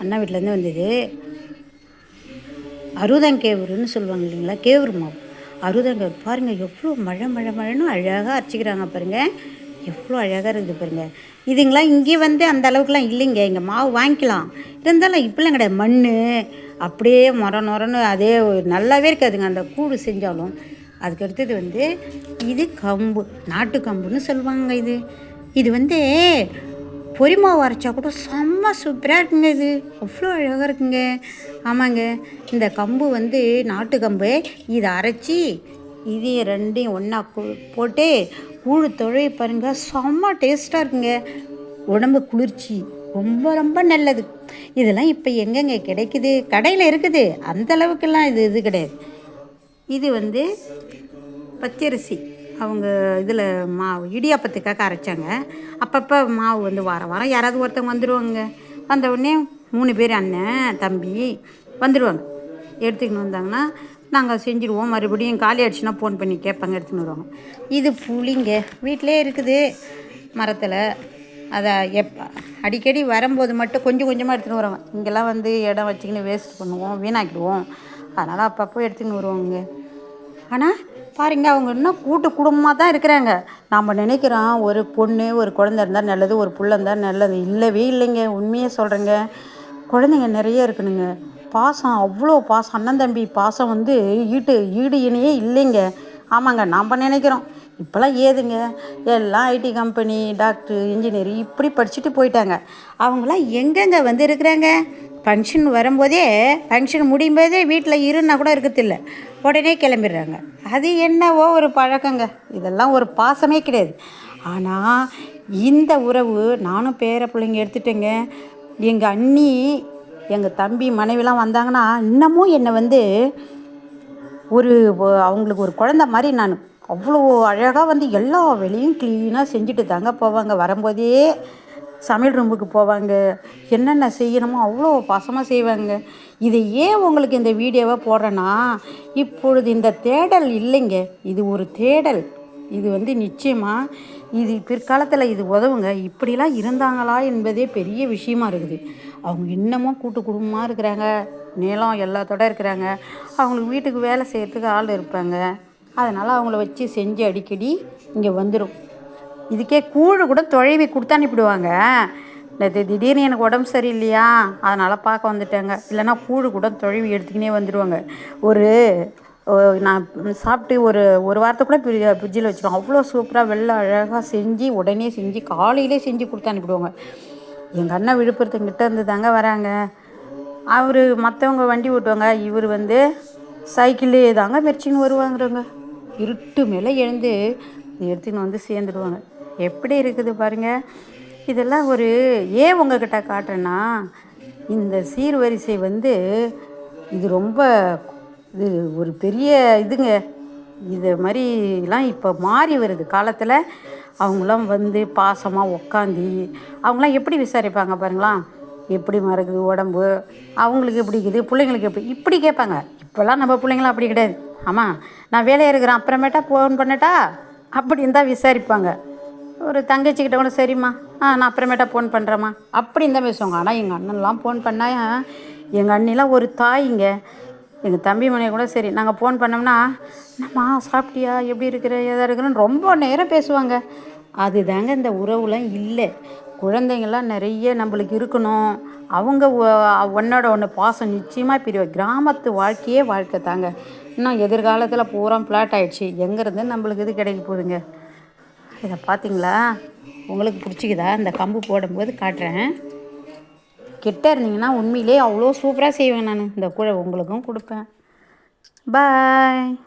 அண்ணா வீட்டிலேருந்து வந்தது. அறுதங்கேவுருன்னு சொல்லுவாங்க இல்லைங்களா? கேவுரு மாவு. அறுதங்கேவுரு பாருங்கள் எவ்வளோ மழை மழை மழைன்னு அழகாக அரைச்சிக்கிறாங்க பாருங்கள் எவ்வளோ அழகாக இருக்குது பாருங்கள் இதுங்களாம் இங்கே வந்து அந்த அளவுக்குலாம் இல்லைங்க. இங்கே மாவு வாங்கிக்கலாம். இருந்தாலும் இப்படிலாம் கிடையாது. மண் அப்படியே மொர நொரன்னு அதே நல்லாவே இருக்காதுங்க. அந்த கூடு செஞ்சாலும். அதுக்கடுத்தது வந்து இது கம்பு. நாட்டு கம்புன்னு சொல்லுவாங்க இது. இது வந்து பொரி மாவு அரைச்சா கூட செம்ம சூப்பராக இருக்குங்க இது. அவ்வளோ அழகாக இருக்குங்க. ஆமாங்க இந்த கம்பு வந்து நாட்டு கம்பு. இதை அரைச்சி இதையும் ரெண்டையும் ஒன்றா போட்டு கூழு தொழை பாருங்க செம்ம டேஸ்ட்டாக இருக்குங்க. உடம்பு குளிர்ச்சி ரொம்ப ரொம்ப நல்லது. இதெல்லாம் இப்போ எங்கெங்க கிடைக்குது? கடையில் இருக்குது. அந்த அளவுக்கெல்லாம் இது இது கிடையாது. இது வந்து பச்சரிசி. அவங்க இதில் மாவு இடியாப்பத்துக்காக அரைச்சாங்க அப்பப்போ மாவு வந்து வாரம் வாரம் யாராவது ஒருத்தவங்க வந்துடுவாங்க வந்த உடனே மூணு பேர் அண்ணன் தம்பி வந்துடுவாங்க எடுத்துக்கின்னு வந்தாங்கன்னா நாங்கள் செஞ்சுருவோம். மறுபடியும் காலி ஆயிடுச்சுன்னா ஃபோன் பண்ணி கேட்பாங்க எடுத்துன்னு வருவாங்க. இது புளிங்க. வீட்டிலே இருக்குது மரத்தில். அதை எப் அடிக்கடி வரும்போது மட்டும் கொஞ்சம் கொஞ்சமாக எடுத்துன்னு வருவாங்க. இங்கெல்லாம் வந்து இடம் வச்சுக்கின்னு வேஸ்ட் பண்ணுவோம் வீணாக்கிடுவோம். அதனால் அப்பப்போ எடுத்துன்னு வருவாங்க. ஆனால் பாருங்க அவங்க இன்னும் கூட்டு குடும்பமாக தான் இருக்கிறாங்க. நாம் நினைக்கிறோம் ஒரு பொண்ணு ஒரு குழந்த இருந்தால் நல்லது ஒரு புள்ள இருந்தால் நல்லது. இல்லவே இல்லைங்க உண்மையை சொல்கிறேங்க குழந்தைங்க நிறைய இருக்கணுங்க. பாசம் அவ்வளோ பாசம். அண்ணன் தம்பி பாசம் வந்து ஈட்டு ஈடு இணையே இல்லைங்க. ஆமாங்க நாம் நினைக்கிறோம். இப்போல்லாம் ஏதுங்க? எல்லாம் ஐடி கம்பெனி டாக்டர் இன்ஜினியர் இப்படி படிச்சுட்டு போயிட்டாங்க. அவங்களாம் எங்கெங்க வந்து இருக்கிறாங்க? ஃபங்க்ஷன் வரும்போதே ஃபங்க்ஷன் முடியும் போதே வீட்டில் இருன்னா கூட இருக்கிறதில்ல உடனே கிளம்பிடுறாங்க. அது என்னவோ ஒரு பழக்கங்க. இதெல்லாம் ஒரு பாசமே கிடையாது. ஆனால் இந்த உறவு நானும் பேர பிள்ளைங்க எடுத்துட்டேங்க. எங்கள் அண்ணி எங்கள் தம்பி மனைவிலாம் வந்தாங்கன்னா இன்னமும் என்னை வந்து ஒரு அவங்களுக்கு ஒரு குழந்த மாதிரி நான். அவ்வளோ அழகாக வந்து எல்லா வேலையும் க்ளீனாக செஞ்சுட்டு தாங்க போவாங்க. வரும்போதே சமையல் ரூமுக்கு போவாங்க. என்னென்ன செய்யணுமோ அவ்வளோ பாசமாக செய்வாங்க. இதை ஏன் உங்களுக்கு இந்த வீடியோவை போடுறேன்னா இப்பொழுது இந்த தேடல் இல்லைங்க. இது ஒரு தேடல். இது வந்து நிச்சயமாக இது பிற்காலத்தில் இது உதவுங்க. இப்படிலாம் இருந்தாங்களா என்பதே பெரிய விஷயமா இருக்குது. அவங்க இன்னமும் கூட்டு குடும்பமாக இருக்கிறாங்க. நிலம் எல்லாத்தோட இருக்கிறாங்க. அவங்களுக்கு வீட்டுக்கு வேலை செய்கிறதுக்கு ஆள் இருப்பாங்க. அதனால் அவங்கள வச்சு செஞ்சு அடிக்கடி இங்கே வந்துடும் இதுக்கே கூழ் கூட தொழைவி கொடுத்து அனுப்பிடுவாங்க. இல்லை திடீர்னு எனக்கு உடம்பு சரியில்லையா? அதனால் பார்க்க வந்துட்டாங்க. இல்லைன்னா கூழு கூட தொழுவி எடுத்துக்கினே வந்துடுவாங்க ஒரு நான் சாப்பிட்டு ஒரு ஒரு வாரத்தை கூட ஃப்ரிட்ஜில் வச்சுருவோம் அவ்வளோ சூப்பராக வெள்ளை அழகாக செஞ்சு உடனே செஞ்சு காலையிலே செஞ்சு கொடுத்து அனுப்பிடுவாங்க. எங்கள் அண்ணன் விழுப்புரத்துக்கிட்ட இருந்து தாங்க வராங்க. அவர் மற்றவங்க வண்டி ஓட்டுவாங்க. இவர் வந்து சைக்கிளே தாங்க மெரிச்சின்னு வருவாங்கிறவங்க. இருட்டு மேலே எழுந்து எடுத்துன்னு வந்து சேர்ந்துடுவாங்க. எப்படி இருக்குது பாருங்கள் இதெல்லாம் ஒரு ஏன் உங்ககிட்ட காட்டுறேன்னா இந்த சீர்வரிசை வந்து இது ரொம்ப இது ஒரு பெரிய இதுங்க. இது மாதிரிலாம் இப்போ மாறி வருது. காலத்தில் அவங்களாம் வந்து பாசமாக உக்காந்து அவங்களாம் எப்படி விசாரிப்பாங்க பாருங்களா. எப்படி மறக்குது உடம்பு அவங்களுக்கு எப்படி இருக்குது பிள்ளைங்களுக்கு எப்படி இப்படி கேட்பாங்க. இப்போல்லாம் நம்ம பிள்ளைங்களாம் அப்படி கிடையாது. ஆமாம் நான் வேலையாக இருக்கிறேன் அப்புறமேட்டா ஃபோன் பண்ணட்டா அப்படின்னு தான் விசாரிப்பாங்க. ஒரு தங்கச்சிக்கிட்ட கூட சரிம்மா. ஆ நான் அப்புறமேட்டா ஃபோன் பண்ணுறேம்மா அப்படின்னு தான் பேசுவாங்க ஆனால் எங்கள் அண்ணன்லாம் ஃபோன் பண்ணால் எங்கள் அண்ணிலாம் ஒரு தாய்ங்க எங்கள் தம்பி மனைவி கூட சரி. நாங்கள் ஃபோன் பண்ணோம்னா என்னம்மா சாப்பிட்டியா? எப்படி இருக்கிற? எதாக இருக்கிறன்னு ரொம்ப நேரம் பேசுவாங்க. அதுதாங்க இந்த உறவுலாம் இல்லை. குழந்தைங்கள்லாம் நிறைய நம்மளுக்கு இருக்கணும். அவங்க ஒன்னோட ஒன்று பாசம் நிச்சயமாக பிரிவு கிராமத்து வாழ்க்கையே வாழ்க்கை தாங்க. இன்னும் எதிர்காலத்தில் பூரா ஃப்ளாட் ஆகிடுச்சி எங்கேருந்து நம்மளுக்கு இது கிடைக்க போகுதுங்க? இதை பார்த்தீங்களா? உங்களுக்கு பிடிச்சிக்குதா? இந்த கம்பு போடும்போது காட்டுறேன். கிட்ட இருந்தீங்கன்னா உண்மையிலே அவ்வளோ சூப்பராக செய்வேன் நான். இந்த கூட உங்களுக்கும் கொடுப்பேன். பாய்.